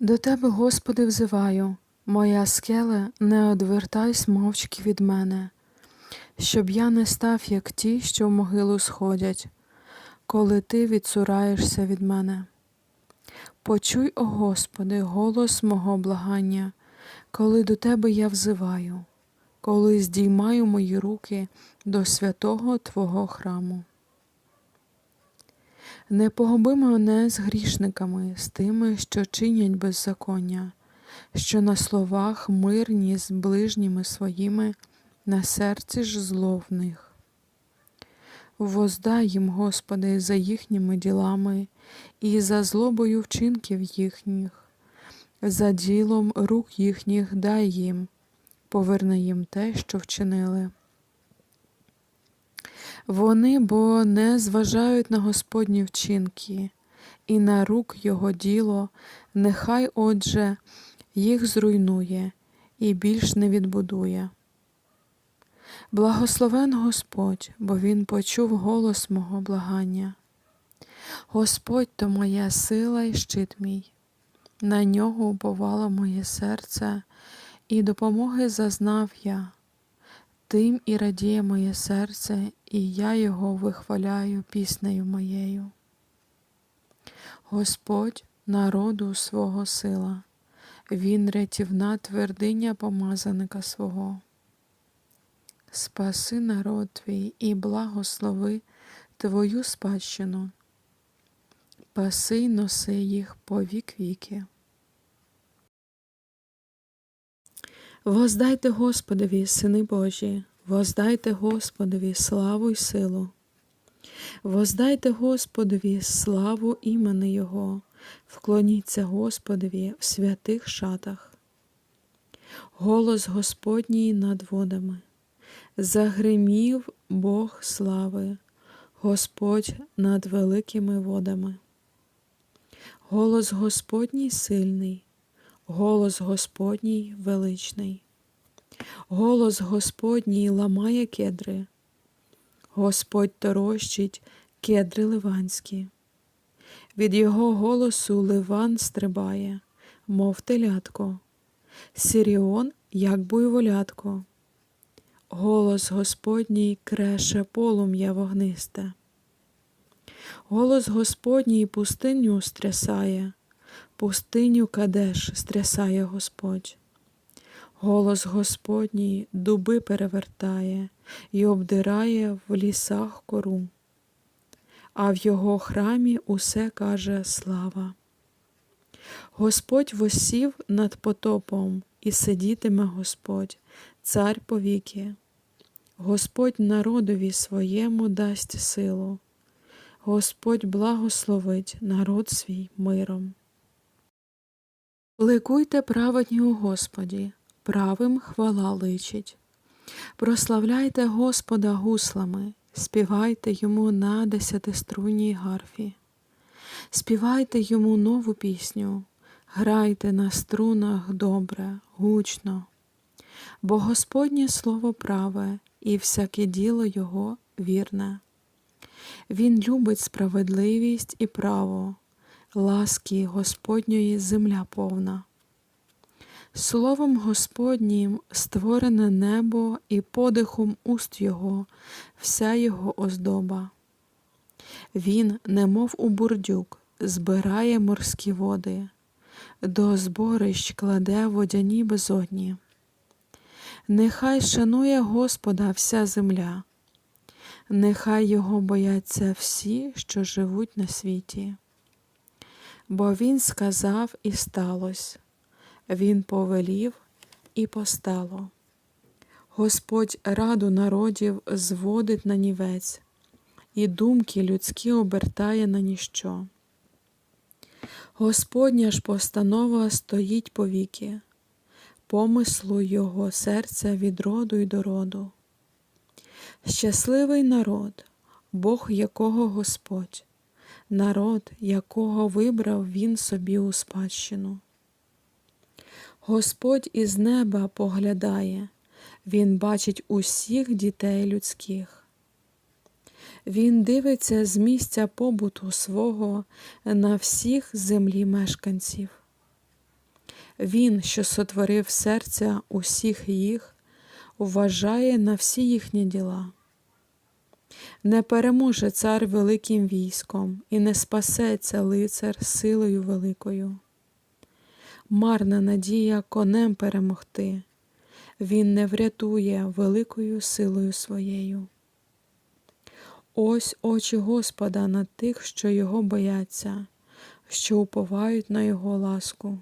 До Тебе, Господи, взиваю, моя скеле, не одвертайсь мовчки від мене, щоб я не став, як ті, що в могилу сходять, коли Ти відсураєшся від мене. Почуй, о Господи, голос мого благання, коли до Тебе я взиваю, коли здіймаю мої руки до святого Твого храму. Не погуби мене з грішниками, з тими, що чинять беззаконня, що на словах мирні з ближніми своїми, на серці ж зло в них. Воздай їм, Господи, за їхніми ділами і за злобою вчинків їхніх, за ділом рук їхніх дай їм, поверни їм те, що вчинили. Вони бо не зважають на Господні вчинки, і на рук Його діло, нехай, отже, їх зруйнує і більш не відбудує. Благословен Господь, бо Він почув голос мого благання. Господь то моя сила і щит мій, на нього уповало моє серце, і допомоги зазнав я. Тим і радіє моє серце, і я його вихваляю піснею моєю. Господь народу свого сила, Він рятівна твердиня помазаника свого. Спаси народ твій і благослови Твою спадщину, паси й носи їх по вік віки. Воздайте Господові, сини Божі, воздайте Господові славу й силу. Воздайте Господові славу імени Його, вклоніться Господові в святих шатах. Голос Господній над водами. Загримів Бог слави, Господь над великими водами. Голос Господній сильний, голос Господній величний. Голос Господній ламає кедри, Господь торощить кедри ливанські. Від його голосу ливан стрибає, мов телятко, Сіріон, як буйволятко. Голос Господній креше полум'я вогнисте. Голос Господній пустиню стрясає, пустиню кадеш стрясає Господь. Голос Господній дуби перевертає і обдирає в лісах кору, а в його храмі усе каже слава. Господь восів над потопом, і сидітиме Господь, цар повіки. Господь народові своєму дасть силу, Господь благословить народ свій миром. Ликуйте праведні у Господі, правим хвала личить. Прославляйте Господа гуслами, співайте йому на десятиструнній гарфі, співайте йому нову пісню, грайте на струнах добре, гучно, бо Господнє слово праве і всяке діло Його вірне. Він любить справедливість і право, ласки Господньої земля повна. Словом Господнім створене небо і подихом уст Його, вся Його оздоба. Він, немов у бурдюк, збирає морські води, до зборищ кладе водяні безодні. Нехай шанує Господа вся земля, нехай Його бояться всі, що живуть на світі. Бо Він сказав і сталося, Він повелів і постало. Господь раду народів зводить на нівець, і думки людські обертає на ніщо. Господня ж постанова стоїть повіки, помислу Його серця від роду й до роду. Щасливий народ, Бог якого Господь, народ, якого вибрав Він собі у спадщину. Господь із неба поглядає, Він бачить усіх дітей людських. Він дивиться з місця побуту свого на всіх землі мешканців. Він, що сотворив серця усіх їх, вважає на всі їхні діла. Не переможе цар великим військом, і не спасеться лицар силою великою. Марна надія конем перемогти, він не врятує великою силою своєю. Ось очі Господа на тих, що його бояться, що уповають на його ласку,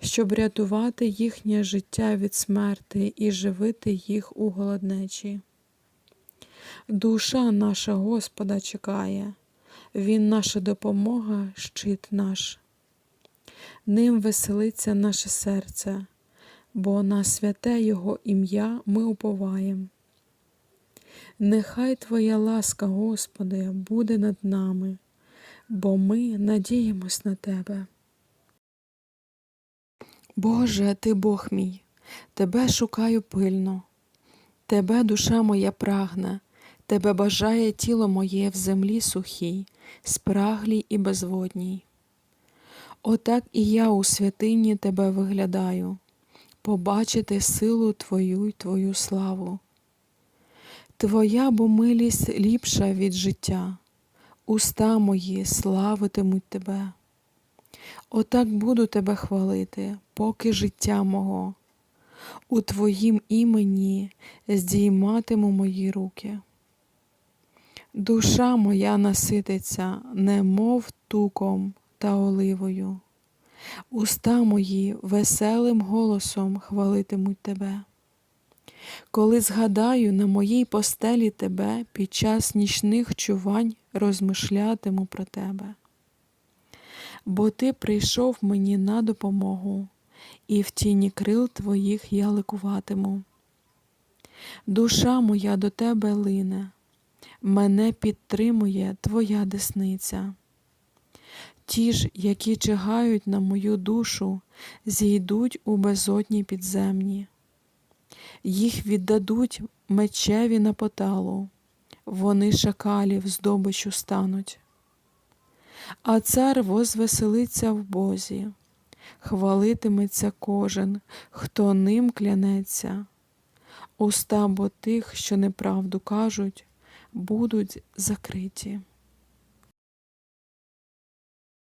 щоб рятувати їхнє життя від смерти і живити їх у голоднечі. Душа наша Господа чекає, Він наша допомога, щит наш. Ним веселиться наше серце, бо на святе Його ім'я ми уповаєм. Нехай Твоя ласка, Господи, буде над нами, бо ми надіємось на Тебе. Боже, Ти Бог мій, Тебе шукаю пильно, Тебе душа моя прагне, Тебе бажає тіло моє в землі сухій, спраглій і безводній. Отак і я у святині Тебе виглядаю, побачити силу Твою й Твою славу. Твоя бо милість ліпша від життя, уста мої славитимуть Тебе. Отак буду Тебе хвалити, поки життя мого, у Твоїм імені здійматиму мої руки. Душа моя насититься, немов туком та оливою, уста мої веселим голосом хвалитимуть Тебе. Коли згадаю на моїй постелі Тебе під час нічних чувань розмишлятиму про Тебе. Бо Ти прийшов мені на допомогу, і в тіні крил Твоїх я ликуватиму. Душа моя до Тебе лине, мене підтримує Твоя десниця. Ті ж, які чигають на мою душу, зійдуть у безодні підземні. Їх віддадуть мечеві на поталу, вони шакалів здобичу стануть. А цар возвеселиться в Бозі, хвалитиметься кожен, хто ним клянеться. Уста бо тих, що неправду кажуть, будуть закриті.